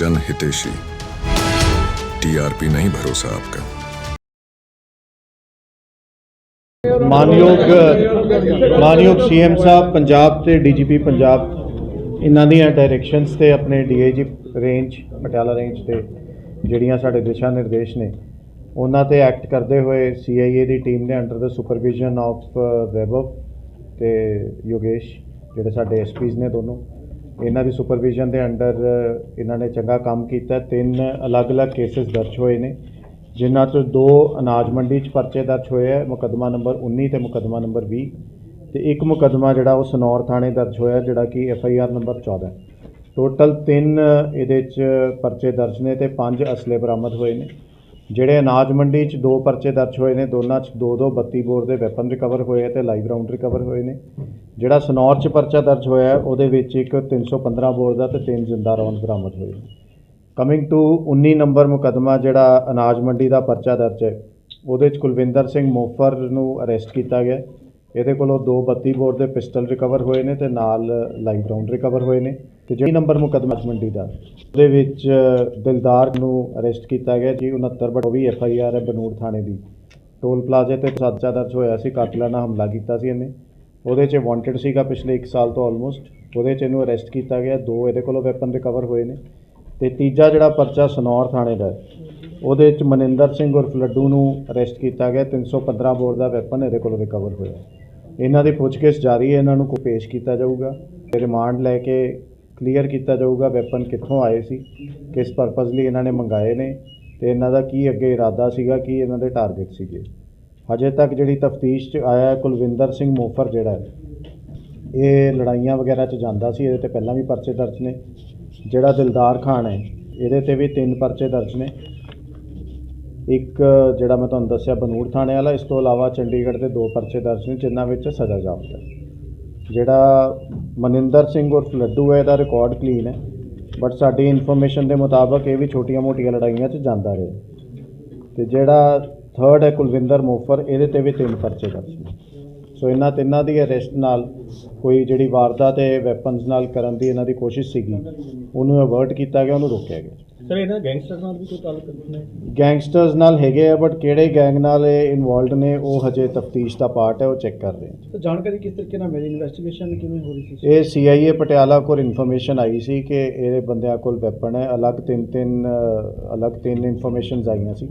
जन हितेशी टीआरपी नहीं भरोसा आपका ਮਾਨਯੋਗ ਮਾਨਯੋਗ ਸੀਐਮ ਸਾਹਿਬ ਪੰਜਾਬ ਤੇ ਡੀਜੀਪੀ ਪੰਜਾਬ ਇਹਨਾਂ ਦੀਆਂ ਡਾਇਰੈਕਸ਼ਨਸ ਤੇ ਆਪਣੇ ਡੀਆਈਜੀ ਰੇਂਜ ਪਟਿਆਲਾ ਰੇਂਜ ਤੇ ਜਿਹੜੀਆਂ ਸਾਡੇ ਦਿਸ਼ਾ ਨਿਰਦੇਸ਼ ਨੇ ਉਹਨਾਂ ਤੇ ਐਕਟ ਕਰਦੇ ਹੋਏ ਸੀਆਈਏ ਦੀ ਟੀਮ ਨੇ ਅੰਡਰ ਦਾ ਸੁਪਰਵਿਜ਼ਨ ਆਫ ਵੈਭਵ ਤੇ ਯੋਗੇਸ਼ ਜਿਹੜੇ ਸਾਡੇ ਐਸਪੀਜ਼ ਨੇ ਦੋਨੋਂ ਇਹਨਾਂ ਦੀ ਸੁਪਰਵਿਜ਼ਨ ਦੇ ਅੰਡਰ, ਇਹਨਾਂ ਨੇ ਚੰਗਾ ਕੰਮ ਕੀਤਾ। ਤਿੰਨ ਅਲੱਗ-ਅਲੱਗ ਕੇਸਿਸ ਦਰਜ ਹੋਏ ਨੇ, ਜਿਨ੍ਹਾਂ ਤੋਂ ਦੋ ਅਨਾਜ ਮੰਡੀ 'ਚ ਪਰਚੇ ਦਰਜ ਹੋਏ ਹੈ ਮੁਕੱਦਮਾ ਨੰਬਰ 19 ਤੇ ਮੁਕੱਦਮਾ ਨੰਬਰ 20 ਤੇ ਇੱਕ ਮੁਕੱਦਮਾ ਜਿਹੜਾ ਉਹ ਸਨੌਰ ਥਾਣੇ ਦਰਜ ਹੋਇਆ, ਜਿਹੜਾ ਕਿ F I R number 14 total ਤਿੰਨ ਇਹਦੇ 'ਚ ਪਰਚੇ ਦਰਜ ਨੇ ਤੇ ਪੰਜ ਅਸਲੇ ਬਰਾਮਦ ਹੋਏ ਨੇ। ਜਿਹੜੇ ਅਨਾਜ ਮੰਡੀ 'ਚ ਦੋ ਪਰਚੇ ਦਰਜ ਹੋਏ ਨੇ, ਦੋਨਾਂ 'ਚ ਦੋ ਦੋ 32 ਬੋਰ ਦੇ ਵੈਪਨ ਰਿਕਵਰ ਹੋਏ ਹੈ ਤੇ ਲਾਈਵ ਰਾਉਂਡ ਰਿਕਵਰ ਹੋਏ ਨੇ। ਜਿਹੜਾ ਸਨੌਰ 'ਚ ਪਰਚਾ ਦਰਜ ਹੋਇਆ ਉਹਦੇ ਵਿੱਚ ਇੱਕ 315 ਬੋਰ ਦਾ ਤੇ ਤਿੰਨ ਜ਼ਿੰਦਾ ਰੌਂਦ ਬਰਾਮਦ ਹੋਏ ਕਮਿੰਗ ਟੂ 19 ਨੰਬਰ ਮੁਕੱਦਮਾ ਜਿਹੜਾ ਅਨਾਜ ਮੰਡੀ ਦਾ ਪਰਚਾ ਦਰਜ ਹੈ, ਉਹਦੇ 'ਚ ਕੁਲਵਿੰਦਰ ਸਿੰਘ ਮੋਫਰ ਨੂੰ ਅਰੈਸਟ ਕੀਤਾ ਗਿਆ ਇਹਦੇ ਕੋਲੋਂ ਦੋ 32 ਬੋਰ ਦੇ ਪਿਸਟਲ ਰਿਕਵਰ ਹੋਏ ਨੇ ਤੇ ਨਾਲ ਲਾਈਵ ਰਾਉਂਡ ਰਿਕਵਰ ਹੋਏ ਨੇ। ਤੇ ਜਿਹੜੀ ਨੰਬਰ ਮੁਕੱਦਮਾ ਅਨਾਜ ਮੰਡੀ ਦਾ, ਉਹਦੇ ਵਿੱਚ ਦਿਲਦਾਰ ਨੂੰ ਅਰੈਸਟ ਕੀਤਾ ਗਿਆ ਜੀ 69 ਬਟ ਉਹ ਵੀ ਐਫ ਆਈ ਆਰ ਹੈ ਬਨੂੜ ਥਾਣੇ ਦੀ। ਟੋਲ ਪਲਾਜ਼ੇ ਤੇ ਪਰਚਾ ਦਰਜ ਹੋਇਆ ਸੀ, ਕਾਤਲਾਨਾ ਹਮਲਾ ਕੀਤਾ ਸੀ ਇਹਨੇ। ਉਹਦੇ 'ਚ ਵਾਂਟਡ ਸੀਗਾ ਪਿਛਲੇ 1 ਸਾਲ ਤੋਂ ਆਲਮੋਸਟ ਉਹਦੇ 'ਚ ਇਹਨੂੰ ਅਰੈਸਟ ਕੀਤਾ ਗਿਆ। ਦੋ ਇਹਦੇ ਕੋਲੋਂ ਵੈਪਨ ਰਿਕਵਰ ਹੋਏ ਨੇ। ਤੇ ਤੀਜਾ ਜਿਹੜਾ ਪਰਚਾ ਸਨੌਰ ਥਾਣੇ ਦਾ ਉਹਦੇ 'ਚ ਮਨਿੰਦਰ ਸਿੰਘ ਉਰਫ ਲੱਡੂ ਨੂੰ ਅਰੈਸਟ ਕੀਤਾ ਗਿਆ। 315 ਬੋਰ ਦਾ ਵੈਪਨ ਇਹਦੇ ਕੋਲੋਂ ਰਿਕਵਰ ਹੋਇਆ ਇਹਨਾਂ ਦੀ ਪੁੱਛਗਿੱਛ ਜਾਰੀ ਹੈ। ਇਹਨਾਂ ਨੂੰ ਕੋ ਪੇਸ਼ ਕੀਤਾ ਜਾਊਗਾ। ਤੇ ਰਿਮਾਂਡ ਲੈ ਕੇ ਕਲੀਅਰ ਕੀਤਾ ਜਾਊਗਾ ਵੈਪਨ ਕਿੱਥੋਂ ਆਏ ਸੀ, ਕਿਸ ਪਰਪਸ ਲਈ ਇਹਨਾਂ ਨੇ ਮੰਗਾਏ ਨੇ। ਤੇ ਇਹਨਾਂ ਦਾ ਕੀ ਅੱਗੇ ਇਰਾਦਾ ਸੀਗਾ, ਕੀ ਇਹਨਾਂ ਦੇ ਟਾਰਗੇਟ ਸੀਗੇ। ਹਜੇ ਤੱਕ ਜਿਹੜੀ ਤਫਤੀਸ਼ 'ਚ ਆਇਆ ਕੁਲਵਿੰਦਰ ਸਿੰਘ ਮੋਫਰ ਜਿਹੜਾ ਹੈ, ਇਹ ਲੜਾਈਆਂ ਵਗੈਰਾ 'ਚ ਜਾਂਦਾ ਸੀ, ਇਹਦੇ ਤੇ ਪਹਿਲਾਂ ਵੀ ਪਰਚੇ ਦਰਜ ਨੇ। ਜਿਹੜਾ ਦਿਲਦਾਰ ਖਾਨ ਹੈ, ਇਹਦੇ ਤੇ ਵੀ ਤਿੰਨ ਪਰਚੇ ਦਰਜ ਨੇ। ਇੱਕ ਜਿਹੜਾ ਮੈਂ ਤੁਹਾਨੂੰ ਦੱਸਿਆ, ਬਨੂੜ ਥਾਣੇ ਵਾਲਾ, ਇਸ ਤੋਂ ਇਲਾਵਾ ਚੰਡੀਗੜ੍ਹ ਦੇ ਦੋ ਪਰਚੇ ਦਰਜ ਨੇ, ਜਿਨ੍ਹਾਂ ਵਿੱਚ ਸਜ਼ਾ ਜਾਪਦਾ ਜਿਹੜਾ ਮਨਿੰਦਰ ਸਿੰਘ ਉਰਫ ਲੱਡੂ ਹੈ, ਇਹਦਾ ਰਿਕਾਰਡ ਕਲੀਨ ਹੈ ਬਟ ਸਾਡੀ ਇਨਫੋਰਮੇਸ਼ਨ ਦੇ ਮੁਤਾਬਕ ਇਹ ਵੀ ਛੋਟੀਆਂ-ਮੋਟੀਆਂ ਲੜਾਈਆਂ 'ਚ ਜਾਂਦਾ ਰਿਹਾ। ਤੇ ਜਿਹੜਾ ਥਰਡ ਹੈ ਕੁਲਵਿੰਦਰ ਮੋਫਰ ਇਹਦੇ ਤੇ ਵੀ ਤਿੰਨ ਪਰਚੇ ਦਰਜ ਨੇ। ਸੋ ਇਹਨਾਂ ਤਿੰਨਾਂ ਦੀ ਅਰੈਸਟ ਨਾਲ ਕੋਈ ਜਿਹੜੀ ਵਾਰਦਾਤ ਹੈ ਵੈਪਨਸ ਨਾਲ ਕਰਨ ਦੀ ਇਹਨਾਂ ਦੀ ਕੋਸ਼ਿਸ਼ ਸੀਗੀ ਉਹਨੂੰ ਅਵਰਟ ਕੀਤਾ ਗਿਆ ਉਹਨੂੰ ਰੋਕਿਆ ਗਿਆ। ਸਰ ਇਹਨਾਂ ਗੈਂਗਸਟਰ ਨਾਲ ਵੀ ਕੋਈ ਤਾਲੁਕ ਨੇ ਗੈਂਗਸਟਰਸ ਨਾਲ ਹੈਗੇ ਆ ਬਟ ਕਿਹੜੇ ਗੈਂਗ ਨਾਲ ਇਹ ਇਨਵੋਲਡ ਨੇ ਉਹ ਹਜੇ ਤਫਤੀਸ਼ ਦਾ ਪਾਰਟ ਹੈ ਉਹ ਚੈੱਕ ਕਰ ਰਹੇ ਹਾਂ ਤਾਂ ਜਾਣਕਾਰੀ ਕਿਸ ਤਰੀਕੇ ਨਾਲ ਮਿਲੀ? ਇਨਵੈਸਟੀਗੇਸ਼ਨ ਕਿਵੇਂ ਹੋ ਰਹੀ ਸੀ? ਇਹ ਸੀਆਈਏ ਪਟਿਆਲਾ ਕੋਲ ਇਨਫੋਰਮੇਸ਼ਨ ਆਈ ਸੀ ਕਿ ਇਹਦੇ ਬੰਦਿਆਂ ਕੋਲ ਵੈਪਨ ਹੈ ਅਲੱਗ ਤਿੰਨ ਤਿੰਨ ਅਲੱਗ ਤਿੰਨ ਇਨਫੋਰਮੇਸ਼ਨਸ ਆਈਆਂ ਸੀ।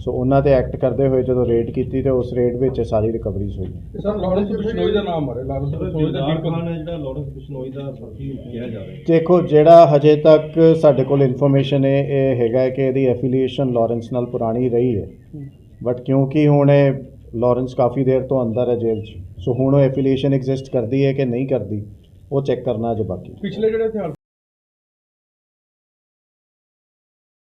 ਸੋ ਉਹਨਾਂ ਤੇ ਐਕਟ ਕਰਦੇ ਹੋਏ ਜਦੋਂ ਰੇਡ ਕੀਤੀ ਤੇ ਉਸ ਰੇਡ ਵਿੱਚ ਇਹ ਸਾਰੀ ਰਿਕਵਰੀਜ਼ ਹੋਈ। ਸਰ ਲਾਰੈਂਸ ਬਿਸ਼ਨੋਈ ਦਾ ਨਾਮ ਆ ਰਿਹਾ। ਲਾਰੈਂਸ ਬਿਸ਼ਨੋਈ ਦਾ ਖਾਨ ਹੈ ਜਿਹੜਾ ਲਾਰੈਂਸ ਬਿਸ਼ਨੋਈ ਦਾ ਸਾਥੀ ਕਿਹਾ ਜਾ ਰਿਹਾ ਦੇਖੋ ਜਿਹੜਾ ਹਜੇ ਤੱਕ ਸਾਡੇ ਕੋਲ ਇਨਫੋਰਮੇਸ਼ਨ ਹੈ ਇਹ ਹੈਗਾ ਹੈ ਕਿ ਇਹਦੀ ਐਫੀਲੀਏਸ਼ਨ ਲਾਰੈਂਸ ਨਾਲ ਪੁਰਾਣੀ ਰਹੀ ਹੈ। ਬਟ ਕਿਉਂਕਿ ਹੁਣ ਇਹ ਲਾਰੈਂਸ ਕਾਫੀ ਦੇਰ ਤੋਂ ਅੰਦਰ ਹੈ ਜੇਲ੍ਹ 'ਚ। ਸੋ ਹੁਣ ਉਹ ਐਫੀਲੀਏਸ਼ਨ ਐਗਜ਼ਿਸਟ ਕਰਦੀ ਹੈ ਕਿ ਨਹੀਂ ਕਰਦੀ ਉਹ ਚੈੱਕ ਕਰਨਾ ਅਜੇ ਬਾਕੀ ਪਿਛਲੇ ਜਿਹੜੇ ਹਥਿਆਰ